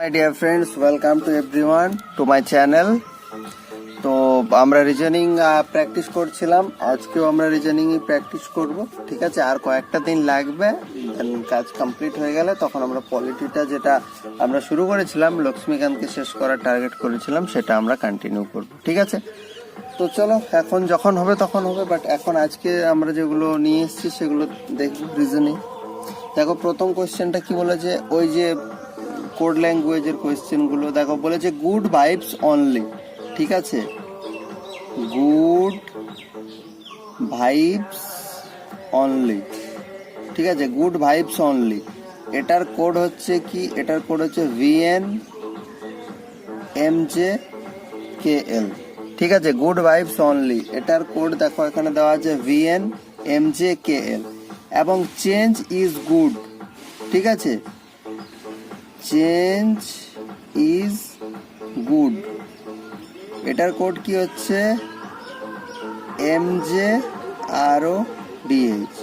My dear friends welcome to everyone to my channel তো আমরা reasoning practice করছিলাম। আজকেও আমরা রিজনিংই প্র্যাকটিস করব। ঠিক আছে? আর কয়েকটা দিন লাগবে। কাজ কমপ্লিট হয়ে গেলে তখন আমরা পলিটিটা যেটা আমরা শুরু করেছিলাম, লক্ষ্মীকান্তকে শেষ করার টার্গেট করেছিলাম, সেটা আমরা কন্টিনিউ করব। ঠিক আছে? তো চলো, এখন যখন হবে তখন হবে বাট এখন আজকে আমরা যেগুলো নিয়ে এসেছি, সেগুলো দেখব রিজনিং দেখো, প্রথম কোয়েশ্চেনটা কি বলেছে ওই যে কোড ল্যাঙ্গুয়েজের কোয়েশ্চেনগুলো, দেখো, বলেছে গুড ভাইবস অনলি, ঠিক আছে? গুড ভাইবস অনলি, ঠিক আছে? গুড ভাইবস অনলি, এটার কোড হচ্ছে কি? এটার কোড হচ্ছে VN M J K L ঠিক আছে? গুড ভাইবস অনলি, এটার কোড দেখো, এখানে দেওয়া আছে VN M J K L এবং চেঞ্জ ইজ গুড, ঠিক আছে? চেঞ্জ ইজ গুড এটার কোড কি হচ্ছে? M J R O DH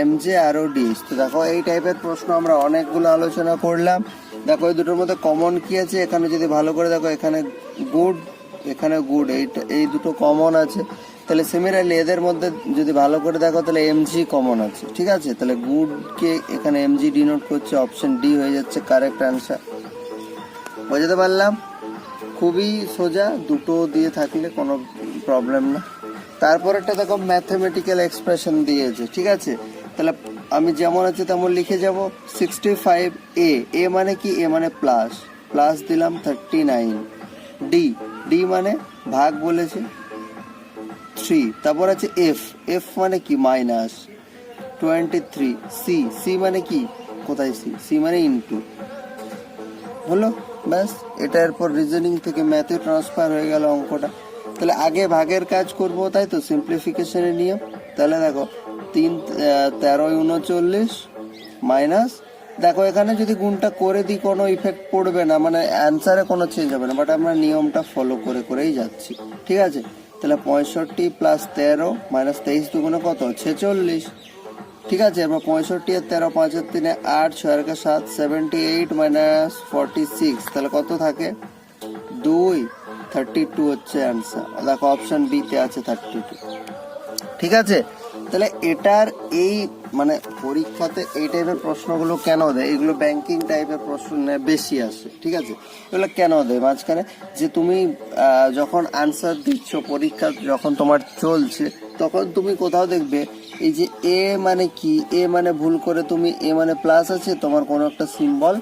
M J R O DH তো দেখো, এই টাইপের প্রশ্ন আমরা অনেকগুলো আলোচনা করলাম। দেখো, এই দুটোর মধ্যে কমন কি আছে? এখানে যদি ভালো করে দেখো, এখানে গুড এখানে গুড এই এই দুটো কমন আছে। তাহলে সিমিলারলি এদের মধ্যে যদি ভালো করে দেখো, তাহলে এমজি কমন আছে। ঠিক আছে? তাহলে গুডকে এখানে এমজি ডিনোট করছে অপশন ডি হয়ে যাচ্ছে কারেক্ট অ্যান্সার বোঝাতে পারলাম? খুবই সোজা, দুটো দিয়ে থাকলে কোনো প্রবলেম না। তারপর তারপরেরটা দেখো ম্যাথমেটিক্যাল এক্সপ্রেশন দিয়েছে, ঠিক আছে? তাহলে আমি যেমন আছে তেমন লিখে যাব সিক্সটি ফাইভ এ এ মানে কি? এ মানে প্লাস প্লাস দিলাম থার্টি নাইন ডি ডি মানে ভাগ বলেছে। থ্রি তারপর আছে এফ এফ মানে কি? Minus twenty three C C মানে কি? কোথায় সি সি মানে ইন্টু হলো? ব্যাস, এটা এরপর রিজনিং থেকে ম্যাথে ট্রান্সফার হয়ে গেল অঙ্কটা। তাহলে আগে ভাগের কাজ করব, তাই তো? সিম্পলিফিকেশনের নিয়ম। তাহলে দেখো, তিন তেরোই উনচল্লিশ মাইনাস দেখো, এখানে যদি গুণটা করে দিই, কোনো ইফেক্ট পড়বে না। মানে অ্যান্সারে কোনো চেঞ্জ হবে না বাট আমরা নিয়মটা ফলো করে করেই যাচ্ছি। ঠিক আছে? তাহলে পঁয়ষট্টি প্লাস তেরো মাইনাস তেইশ দুগুণে কত? ছেচল্লিশ। ঠিক আছে, এবার পঁয়ষট্টি আর তেরো, পাঁচের তিনে আট, ছয় সাত seventy eight minus forty six তাহলে কত থাকে? দুই। থার্টি টু হচ্ছে অ্যান্সার দেখো অপশান বিতে আছে থার্টি টু ঠিক আছে? তাহলে এটার এই মানে পরীক্ষাতে এই টাইপের প্রশ্নগুলো কেন দেয়? এগুলো ব্যাংকিং টাইপের প্রশ্ন বেশি আসে, ঠিক আছে? এগুলো কেন দেয়? মাঝখানে যে তুমি যখন আনসার দিচ্ছ পরীক্ষা, যখন তোমার চলছে, তখন তুমি কোথাও দেখবে, এই যে এ মানে কি? এ মানে ভুল করে তুমি এ মানে প্লাস আছে, তোমার কোনো একটা সিম্বল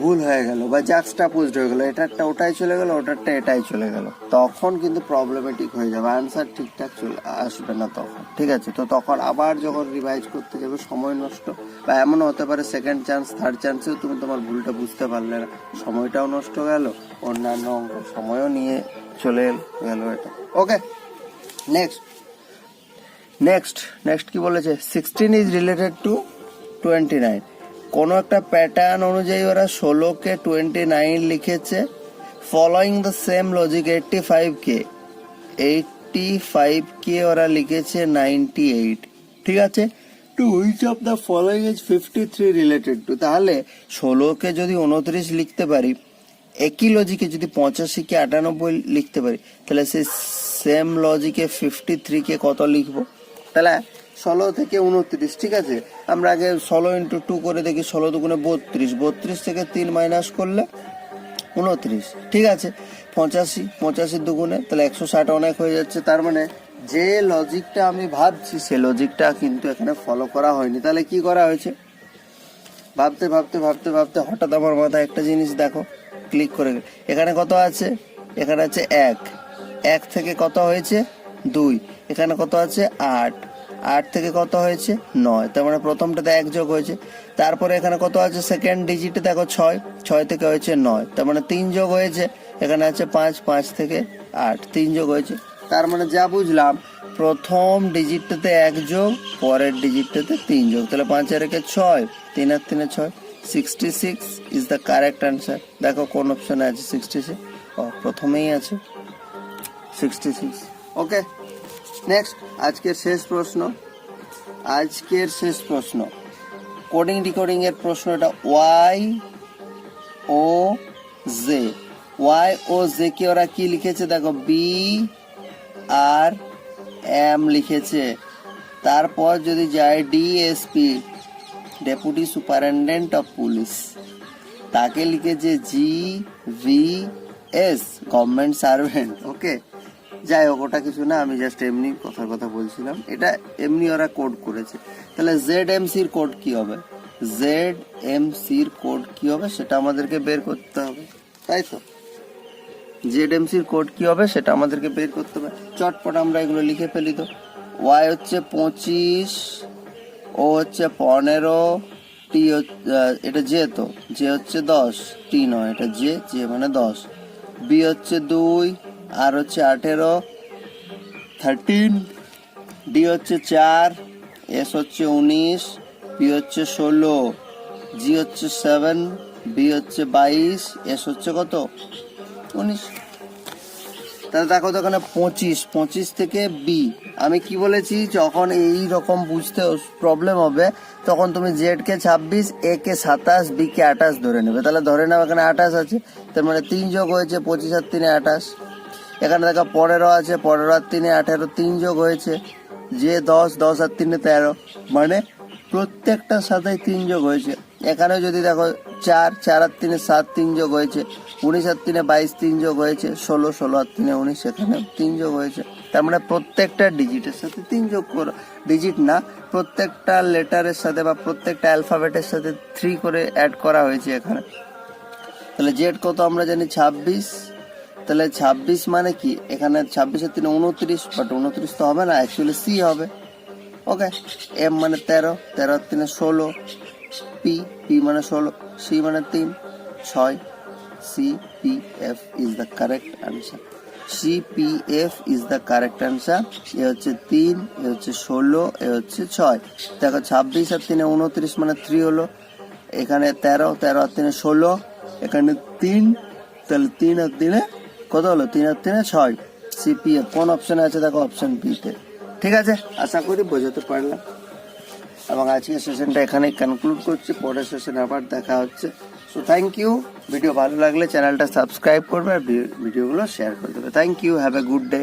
ভুল হয়ে গেল বা জাক্সটাপোজড হয়ে গেল, এটারটা ওটাই চলে গেল, ওটারটা এটাই চলে গেল। তখন কিন্তু প্রবলেমেটিক হয়ে যাবে আনসার ঠিকঠাক চলে, আসবে না তখন, ঠিক আছে? তো তখন আবার যখন রিভাইজ করতে যাবে, সময় নষ্ট, বা এমনও হতে পারে সেকেন্ড চান্স থার্ড চান্সেও তুমি তোমার ভুলটা বুঝতে পারলে না। সময়টাও নষ্ট গেল, অন্যান্য অঙ্ক সময়ও নিয়ে চলে গেল এটা। ওকে নেক্সট নেক্সট নেক্সট কি বলেছে? Sixteen is related to twenty nine কোনো একটা প্যাটার্ন অনুযায়ী ওরা ষোলোকে টোয়েন্টি নাইন লিখেছে following the same logic eighty five K eighty five কে ওরা লিখেছে নাইনটি এইট ঠিক আছে? To which of the following is fifty three related to তাহলে ষোলোকে যদি উনত্রিশ লিখতে পারি, একই লজিকে যদি পঁচাশি কে আটানব্বই লিখতে পারি, তাহলে সেই সেম লজিকে ফিফটি থ্রি কে কত লিখব? তাহলে ষোলো থেকে উনত্রিশ, ঠিক আছে? আমরা আগে ষোলো ইন্টু টু করে দেখি, ষোলো দুগুণে বত্রিশ বত্রিশ থেকে তিন মাইনাস করলে উনত্রিশ, ঠিক আছে? পঁচাশি পঁচাশি দুগুণে, তাহলে একশো ষাট অনেক হয়ে যাচ্ছে, তার মানে যে লজিকটা আমি ভাবছি, সে লজিকটা কিন্তু এখানে ফলো করা হয়নি। তাহলে কি করা হয়েছে? ভাবতে ভাবতে ভাবতে ভাবতে হঠাৎ আমার মাথায় একটা জিনিস দেখো ক্লিক করে এখানে কত আছে? এখানে আছে এক। এক থেকে কত হয়েছে? দুই। এখানে কত আছে? আট। আট থেকে কত হয়েছে? নয়। তার মানে প্রথমটাতে এক যোগ হয়েছে। তারপরে এখানে কত আছে? সেকেন্ড ডিজিটে দেখো, ছয়। ছয় থেকে হয়েছে নয়। তার মানে তিন যোগ হয়েছে। এখানে আছে পাঁচ পাঁচ থেকে আট। তিন যোগ হয়েছে। তার মানে যা বুঝলাম, প্রথম ডিজিটটাতে এক যোগ, পরের ডিজিটটাতে তিন যোগ। তাহলে পাঁচ আর একে ছয়, তিন আর তিনে ছয় sixty six is the correct answer দেখো কোন অপশানে আছে সিক্সটি সিক্স ও, প্রথমেই আছে সিক্সটি সিক্স ওকে নেক্সট আজকের শেষ প্রশ্ন। আজকের শেষ প্রশ্ন। কোডিং ডিকোডিং এর প্রশ্নটা Y O J Y O J কে ওরা কি লিখেছে? দেখো বি আর এম লিখেছে। তারপর যদি যায় DSP deputy superintendent of police তাকে লিখেছে G V S government servant okay যাই হোক, ওটা কিছু না, আমি জাস্ট এমনি কথার কথা বলছিলাম। এটা এমনি ওরা কোড করেছে। তাহলে জেড এম সির কোড কি হবে? জেড এম সির কোড কি হবে? সেটা আমাদেরকে বের করতে হবে। তাই তো? জেড এম সির কোড কি হবে? সেটা আমাদেরকে বের করতে হবে। চটপট আমরা এগুলো লিখে ফেলি তো। ওয়াই হচ্ছে পঁচিশ ও হচ্ছে পনেরো টি এটা জে তো। জে হচ্ছে দশ টি নয়, এটা জে জে মানে দশ। বি হচ্ছে দুই আর হচ্ছে আঠেরো থার্টিন ডি হচ্ছে চার এস হচ্ছে উনিশ পি হচ্ছে ষোলো জি হচ্ছে সেভেন বি হচ্ছে বাইশ এস হচ্ছে কত? উনিশ। তাহলে দেখো তো এখানে পঁচিশ পঁচিশ থেকে বি আমি কি বলেছি? যখন এই রকম বুঝতে প্রবলেম হবে, তখন তুমি জেড কে ছাব্বিশ এ কে সাতাশ বি কে আঠাশ ধরে নেবে। তাহলে ধরে নাও এখানে আঠাশ আছে, তার মানে তিন যোগ হয়েছে পঁচিশ আর তিনে আঠাশ। এখানে দেখো পনেরো আছে, পনেরো আর তিনে আঠেরো, তিন যোগ হয়েছে যে দশ দশ আর তিনে তেরো। মানে প্রত্যেকটার সাথে তিন যোগ হয়েছে। এখানে যদি দেখো চার চার আর তিনে সাত, তিন যোগ হয়েছে। উনিশ আর তিনে বাইশ, তিন যোগ হয়েছে। ষোলো ষোলো আর তিনে উনিশ, এখানে তিন যোগ হয়েছে। তার মানে প্রত্যেকটা ডিজিটের সাথে তিন যোগ করো। ডিজিট না, প্রত্যেকটা লেটারের সাথে বা প্রত্যেকটা অ্যালফাবেটের সাথে থ্রি করে অ্যাড করা হয়েছে এখানে। তাহলে জেড কত আমরা জানি? ছাব্বিশ। তাহলে ছাব্বিশ মানে কি? এখানে ছাব্বিশের তিনে উনত্রিশ বাট উনত্রিশ তো হবে না অ্যাকচুয়ালি সি হবে। ওকে এম মানে তেরো তেরো তিনে ষোলো পি পি মানে ষোলো সি মানে তিন, ছয় C P F is the correct answer C P F is the correct answer A হচ্ছে তিন, এ হচ্ছে ষোলো, এ হচ্ছে ছয়। দেখো ছাব্বিশ আর তিনে উনত্রিশ মানে থ্রি হলো। এখানে তেরো তেরো আর তিনে ষোলো, এখানে তিন, তাহলে তিন আর তিনে কত হলো? তিন আর তিনে ছয়। সিপিএফ কোন অপশন আছে? দেখো অপশন বিতে ঠিক আছে? আশা করি বোঝাতে পারলাম। এবং আজকের সেশনটা এখানে কনক্লুড করছি। পরের সেশনে আবার দেখা হচ্ছে। সো থ্যাংক ইউ ভিডিও ভালো লাগলে চ্যানেলটা সাবস্ক্রাইব করবে আর ভিডিওগুলো শেয়ার করে দেবে। Thank you have a good day